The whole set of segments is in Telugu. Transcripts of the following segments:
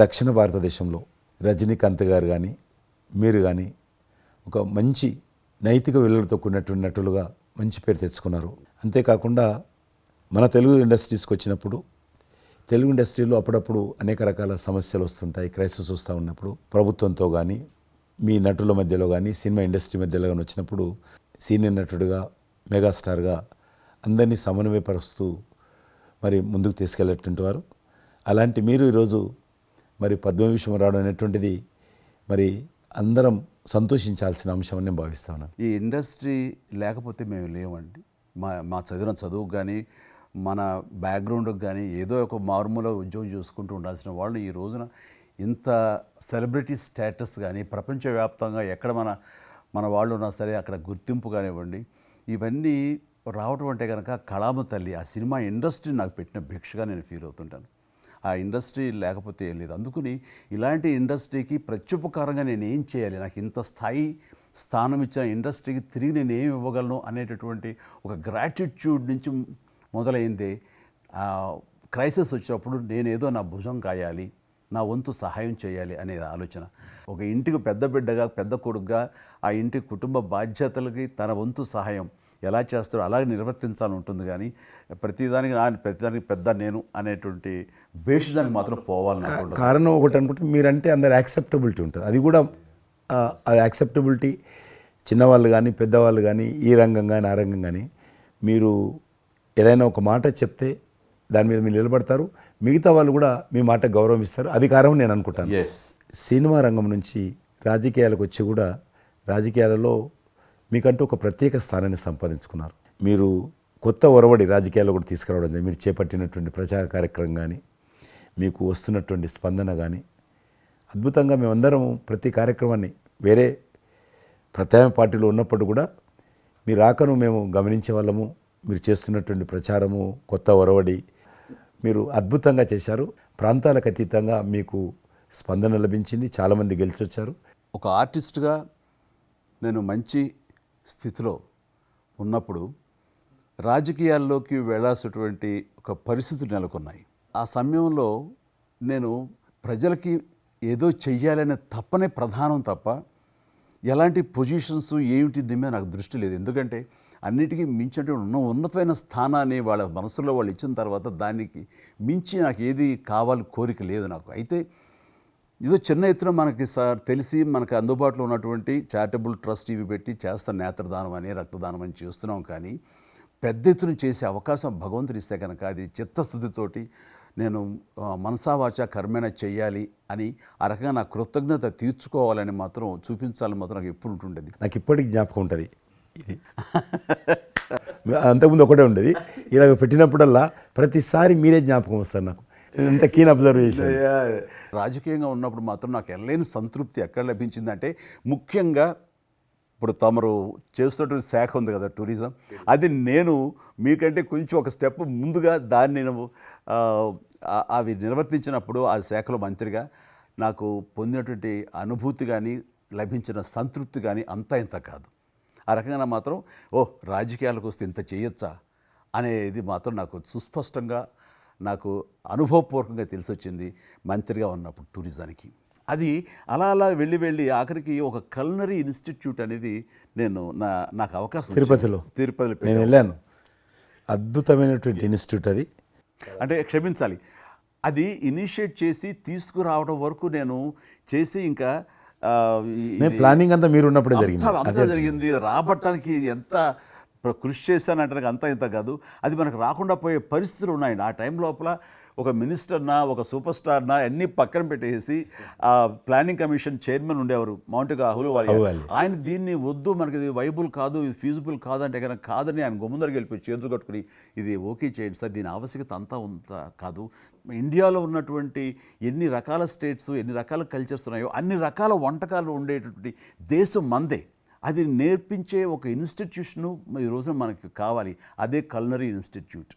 దక్షిణ భారతదేశంలో రజనీకాంత్ గారు కానీ మీరు కానీ ఒక మంచి నైతిక విలువలతో కూడినటువంటి నటులుగా మంచి పేరు తెచ్చుకున్నారు. అంతేకాకుండా మన తెలుగు ఇండస్ట్రీస్కి వచ్చినప్పుడు తెలుగు ఇండస్ట్రీలో అప్పుడప్పుడు అనేక రకాల సమస్యలు వస్తుంటాయి క్రైసిస్ వస్తూ ఉన్నప్పుడు. ప్రభుత్వంతో కానీ మీ నటుల మధ్యలో కానీ సినిమా ఇండస్ట్రీ మధ్యలో కానీ వచ్చినప్పుడు సీనియర్ నటుడిగా మెగాస్టార్గా అందరినీ సమన్వయపరుస్తూ మరి ముందుకు తీసుకెళ్ళేటువంటి వారు. అలాంటి మీరు ఈరోజు మరి పద్మవిషయం రావడం అనేటువంటిది మరి అందరం సంతోషించాల్సిన అంశం అని నేను భావిస్తాను ఈ ఇండస్ట్రీ లేకపోతే మేము లేవండి. మా మా చదివిన చదువుకు కానీ మన బ్యాక్గ్రౌండ్కి కానీ ఏదో ఒక మారుమూల ఉద్యోగం చూసుకుంటూ ఉండాల్సిన వాళ్ళు ఈ రోజున ఇంత సెలబ్రిటీ స్టేటస్ కానీ ప్రపంచవ్యాప్తంగా ఎక్కడ మన మన వాళ్ళు ఉన్నా సరే అక్కడ గుర్తింపు కానివ్వండి ఇవన్నీ రావటం అంటే కనుక కళామ తల్లి. ఆ సినిమా ఇండస్ట్రీ నాకు పెట్టిన భిక్షగా నేను ఫీల్ అవుతుంటాను. ఆ ఇండస్ట్రీ లేకపోతే లేదు. అందుకని ఇలాంటి ఇండస్ట్రీకి ప్రత్యుపకారంగా నేను ఏం చేయాలి? నాకు ఇంత స్థాయి స్థానం ఇచ్చిన ఇండస్ట్రీకి తిరిగి నేను ఏం ఇవ్వగలను అనేటటువంటి ఒక గ్రాటిట్యూడ్ నుంచి మొదలైంది. క్రైసిస్ వచ్చినప్పుడు నేనేదో నా భుజం కాయాలి నా వంతు సహాయం చేయాలి అనే ఆలోచన. ఒక ఇంటికి పెద్ద బిడ్డగా పెద్ద కొడుకుగా ఆ ఇంటి కుటుంబ బాధ్యతలకి తన వంతు సహాయం ఎలా చేస్తాడో అలాగే నిర్వర్తించాలని ఉంటుంది కానీ ప్రతిదానికి నా ప్రతిదానికి పెద్ద నేను అనేటువంటి బేషిజానికి మాత్రం పోవాలని. కారణం ఒకటి అనుకుంటే మీరంటే అందరు యాక్సెప్టబిలిటీ ఉంటుంది. అది కూడా ఆ యాక్సెప్టబిలిటీ చిన్నవాళ్ళు కానీ పెద్దవాళ్ళు కానీ ఈ రంగం కానీ ఆ రంగం కానీ మీరు ఏదైనా ఒక మాట చెప్తే దాని మీద మీరు నిలబడతారు. మిగతా వాళ్ళు కూడా మీ మాట గౌరవం ఇస్తారు అది కారణం నేను అనుకుంటాను. సినిమా రంగం నుంచి రాజకీయాలకు వచ్చి కూడా రాజకీయాలలో మీకంటూ ఒక ప్రత్యేక స్థానాన్ని సంపాదించుకున్నారు. మీరు కొత్త ఒరవడి రాజకీయాల్లో కూడా తీసుకురావడం మీరు చేపట్టినటువంటి ప్రచార కార్యక్రమం కానీ మీకు వస్తున్నటువంటి స్పందన కానీ అద్భుతంగా మేమందరం ప్రతి కార్యక్రమాన్ని వేరే ప్రత్యామ పార్టీలో ఉన్నప్పుడు కూడా మీ రాకను మేము గమనించే వాళ్ళము. మీరు చేస్తున్నటువంటి ప్రచారము కొత్త ఒరవడి మీరు అద్భుతంగా చేశారు. ప్రాంతాలకు అతీతంగా మీకు స్పందన లభించింది. చాలామంది గెలిచొచ్చారు. ఒక ఆర్టిస్ట్గా నేను మంచి స్థితిలో ఉన్నప్పుడు రాజకీయాల్లోకి వెళ్ళాల్సినటువంటి ఒక పరిస్థితులు నెలకొన్నాయి. ఆ సమయంలో నేను ప్రజలకి ఏదో చెయ్యాలనే తప్పనే ప్రధానం తప్ప ఎలాంటి పొజిషన్స్ ఏమిటి దీని మీద నాకు దృష్టి లేదు. ఎందుకంటే అన్నిటికీ మించినటువంటి ఉన్న ఉన్నతమైన స్థానాన్ని వాళ్ళ మనసులో వాళ్ళు ఇచ్చిన తర్వాత దానికి మించి నాకు ఏది కావాలి కోరిక లేదు నాకు. అయితే ఏదో చిన్న ఎత్తున మనకి సార్ తెలిసి మనకు అందుబాటులో ఉన్నటువంటి చారిటబుల్ ట్రస్ట్ ఇవి పెట్టి చేస్తాం నేత్రదానం అని రక్తదానం అని చేస్తున్నాం కానీ పెద్ద ఎత్తున చేసే అవకాశం భగవంతుడు ఇస్తే కనుక అది చిత్తశుద్ధితోటి నేను మనసావాచ కర్మేణ చేయాలి అని ఆ రకంగా నా కృతజ్ఞత తీర్చుకోవాలని మాత్రం చూపించాలని మాత్రం నాకు ఎప్పుడు ఉంటుండేది. నాకు ఇప్పటికి జ్ఞాపకం ఉంటుంది ఇది. అంతకుముందు ఒకటే ఉండేది. ఇలాగ పెట్టినప్పుడల్లా ప్రతిసారి మీరే జ్ఞాపకం వస్తారు నాకు. ఎంత కీన్ అబ్జర్వ్ చేశాను రాజకీయంగా ఉన్నప్పుడు మాత్రం నాకు ఎనలేని సంతృప్తి ఎక్కడ లభించిందంటే ముఖ్యంగా ఇప్పుడు తమరు చేస్తున్నటువంటి శాఖ ఉంది కదా టూరిజం అది నేను మీకంటే కొంచెం ఒక స్టెప్ ముందుగా దాన్ని నేను అవి నిర్వర్తించినప్పుడు ఆ శాఖలో మంత్రిగా నాకు పొందినటువంటి అనుభూతి కానీ లభించిన సంతృప్తి కానీ అంతా ఇంత కాదు. ఆ రకంగా మాత్రం ఓ రాజకీయాలకు వస్తే ఇంత చేయొచ్చా? అనేది మాత్రం నాకు సుస్పష్టంగా నాకు అనుభవపూర్వకంగా తెలిసి వచ్చింది మంత్రిగా ఉన్నప్పుడు టూరిజానికి అది అలా అలా వెళ్ళి వెళ్ళి ఆఖరికి ఒక కల్నరీ ఇన్స్టిట్యూట్ అనేది నేను నా నాకు అవకాశం. తిరుపతిలో? తిరుపతిలో. నేను వెళ్ళాను అద్భుతమైనటువంటి ఇన్స్టిట్యూట్ అది అంటే క్షమించాలి అది ఇనిషియేట్ చేసి తీసుకురావడం వరకు నేను చేసి ఇంకా ప్లానింగ్ అంతా మీరు ఉన్నప్పుడే జరిగింది అంతా జరిగింది రాబట్టడానికి ఎంత కృషి చేశానంటే అంతా ఇంత కాదు. అది మనకు రాకుండా పోయే పరిస్థితులు ఉన్నాయండి ఆ టైం లోపల ఒక మినిస్టర్నా ఒక సూపర్ స్టార్నా అన్ని పక్కన పెట్టేసి ఆ ప్లానింగ్ కమిషన్ చైర్మన్ ఉండేవారు. మౌంట్ అహులు వాళ్ళు. ఆయన దీన్ని వద్దు మనకి ఇది వైబుల్ కాదు ఇది ఫీజిబుల్ కాదు అంటే కనుక కాదని ఆయన గుమ్మదరికి వెళ్ళిపోయి చేతులు కట్టుకుని ఇది ఓకే చేయండి సార్ దీని ఆవశ్యకత అంతా ఉంత కాదు. ఇండియాలో ఉన్నటువంటి ఎన్ని రకాల స్టేట్స్ ఎన్ని రకాల కల్చర్స్ ఉన్నాయో అన్ని రకాల వంటకాలు ఉండేటటువంటి దేశం మందే. అది నేర్పించే ఒక ఇన్స్టిట్యూషను ఈ రోజున మనకి కావాలి. అదే కల్నరీ ఇన్స్టిట్యూట్.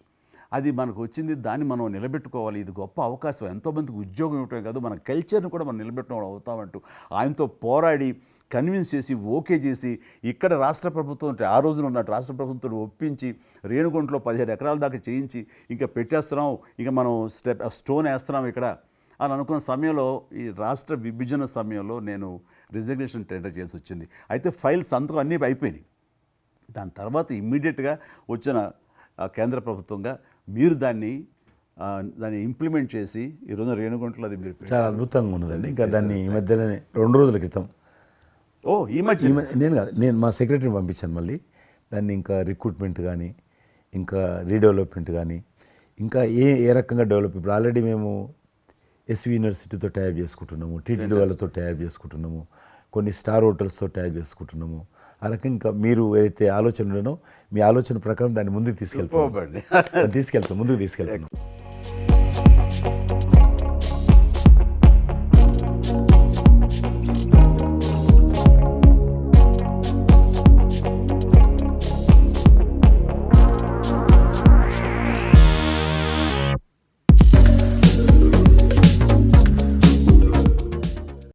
అది మనకు వచ్చింది దాన్ని మనం నిలబెట్టుకోవాలి. ఇది గొప్ప అవకాశం. ఎంతోమందికి ఉద్యోగం ఇవ్వటమే కాదు మన కల్చర్ని కూడా మనం నిలబెట్టడం అవుతామంటూ ఆయనతో పోరాడి కన్విన్స్ చేసి ఓకే చేసి ఇక్కడ రాష్ట్ర ప్రభుత్వం అంటే ఆ రోజున ఉన్న రాష్ట్ర ప్రభుత్వం ఒప్పించి రేణుగుంటలో పదిహేడు ఎకరాల దాకా చేయించి ఇంకా పెట్టేస్తున్నాం ఇంకా మనం స్టెప్ స్టోన్ వేస్తున్నాం ఇక్కడ. అని అనుకున్న సమయంలో ఈ రాష్ట్ర విభజన సమయంలో నేను రిజర్వేషన్ టెండర్ చేసి వచ్చింది. అయితే ఫైల్స్ సంతకం అన్నీ అయిపోయినాయి. దాని తర్వాత ఇమ్మీడియట్గా వచ్చిన కేంద్ర ప్రభుత్వంగా మీరు దాన్ని దాన్ని ఇంప్లిమెంట్ చేసి ఈరోజు రేణుగుంటలో అది మీరు చాలా అద్భుతంగా ఉన్నదండి. ఇంకా దాన్ని ఈ మధ్యలోనే రెండు రోజుల క్రితం. ఓ ఈ మధ్య? నేను కాదు నేను మా సెక్రటరీని పంపించాను మళ్ళీ. దాన్ని ఇంకా రిక్రూట్మెంట్ కానీ ఇంకా రీడెవలప్మెంట్ కానీ ఇంకా ఏ ఏ రకంగా డెవలప్ ఇప్పుడు ఆల్రెడీ మేము ఎస్వి యూనివర్సిటీతో టైప్ చేసుకుంటున్నాము టీటీడీ వాళ్ళతో టైప్ చేసుకుంటున్నాము కొన్ని స్టార్ హోటల్స్తో టైప్ చేసుకుంటున్నాము. ఆ రకంగా ఇంకా మీరు ఏదైతే ఆలోచన ఉండనో మీ ఆలోచన ప్రకారం దాన్ని ముందుకు తీసుకెళ్తాం తీసుకెళ్తాం ముందుకు తీసుకెళ్తాం